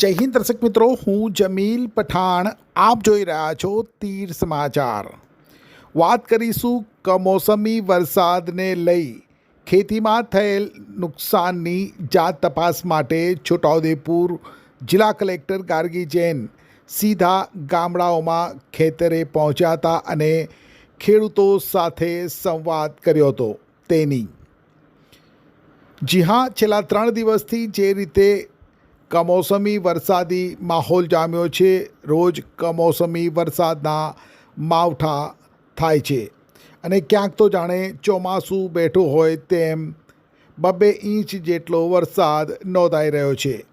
જય હિન્દ દર્શક મિત્રો, હું જમીલ પઠાણ. આપ જોઈ રહ્યા છો તીર સમાચાર. વાત કરીશું કમોસમી વરસાદને લઈ. ખેતીમાં થયેલ નુકસાનની જાત તપાસ માટે છોટાઉદેપુર જિલ્લા કલેક્ટર ગાર્ગી જૈન સીધા ગામડાઓમાં ખેતરે પહોંચ્યા હતા અને ખેડૂતો સાથે સંવાદ કર્યો હતો તેની. જી હા, છેલ્લા ત્રણ દિવસથી જે રીતે કમોસમી વરસાદી માહોલ જામ્યો છે. રોજ કમોસમી વરસાદના માવઠા થાય છે. અને ક્યાંક તો જાણે ચોમાસું બેઠું હોય તેમ બબ્બે ઇંચ જેટલો વરસાદ નોંધાઈ રહ્યો છે.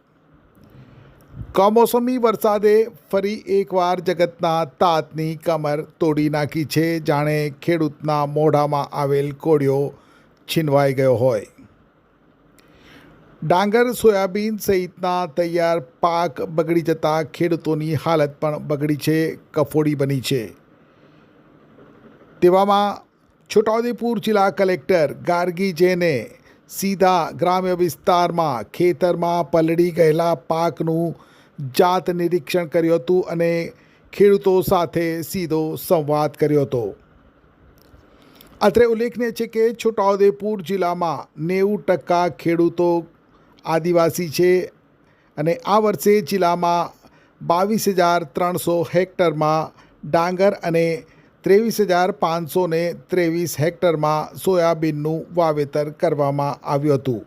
કમોસમી વરસાદે ફરી એકવાર જગતના તાતની કમર તોડી નાખી છે. જાણે ખેડૂતના મોઢામાં આવેલ કોળિયો છીનવાઈ ગયો હોય. ડાંગર, સોયાબીન સહિતના તૈયાર પાક બગડી જતા ખેડૂતોની હાલત પણ બગડી છે, કફોડી બની છે. તેવામાં છોટાઉદેપુર જિલ્લા કલેક્ટર ગાર્ગી જેને સીધા ગ્રામ્ય વિસ્તારમાં ખેતરમાં પલળી ગયેલા પાકનું જાત નિરીક્ષણ કર્યું હતું અને ખેડૂતો સાથે સીધો સંવાદ કર્યો હતો. અત્રે ઉલ્લેખનીય છે કે છોટાઉદેપુર જિલ્લામાં નેવું ટકા ખેડૂતો આદિવાસી છે અને આ વર્ષે જિલ્લામાં બાવીસ હજાર ત્રણસો હેક્ટરમાં ડાંગર અને ત્રેવીસ હજાર પાંચસો ને ત્રેવીસ હેક્ટરમાં સોયાબીનનું વાવેતર કરવામાં આવ્યું હતું.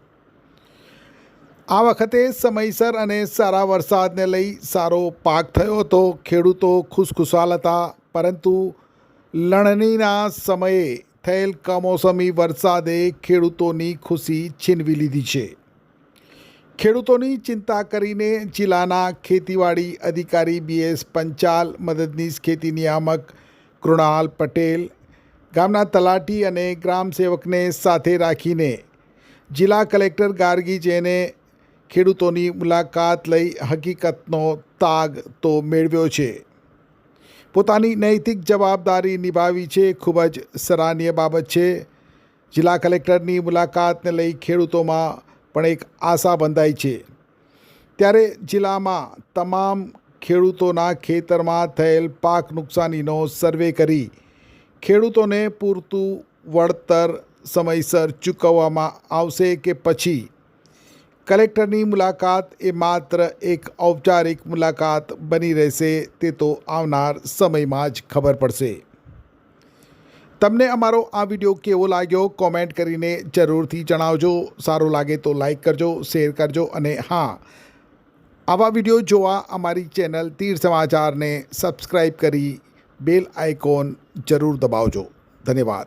આ વખતે સમયસર અને સારા વરસાદને લઈ સારો પાક થયો હતો. ખેડૂતો ખુશખુશાલ હતા, પરંતુ લણણીના સમયે થયેલ કમોસમી વરસાદે ખેડૂતોની ખુશી છીનવી લીધી છે. ખેડૂતોની ચિંતા કરીને જિલ્લાના ખેતીવાડી અધિકારી બીએસ પંચાલ, મદદનીશ ખેતી નિયામક કૃણાલ પટેલ, ગામના તલાટી અને ગ્રામ સેવકને સાથે રાખીને જિલ્લા કલેક્ટર ગાર્ગી જૈને ખેડૂતોની મુલાકાત લઈ હકીકતનો તાગ તો મેળવ્યો છે. પોતાની નૈતિક જવાબદારી નિભાવી છે, ખૂબ જ સરાહનીય બાબત છે. જિલ્લા કલેક્ટરની મુલાકાતને લઈ ખેડૂતોમાં પણ એક આશા બંધાઈ છે. ત્યારે જિલ્લામાં તમામ ખેડૂતોના ખેતરમાં થયેલ પાક નુકસાનીનો સર્વે કરી ખેડૂતોને પૂરતું વળતર સમયસર ચૂકવવામાં આવશે કે પછી? કલેક્ટરની મુલાકાત એ માત્ર એક ઔપચારિક મુલાકાત બની રહેશે તે તો આવનાર સમયમાં જ ખબર પડશે. તમને અમારો આ વીડિયો કેવો લાગ્યો? કોમેન્ટ કરીને જરૂરથી જણાવજો. સારો લાગે તો લાઈક કરજો, શેર કરજો અને હા, આવા વીડિયો જોવા અમારી ચેનલ તીર સમાચારને સબસ્ક્રાઈબ કરી બેલ આઇકોન જરૂર દબાવજો. ધન્યવાદ.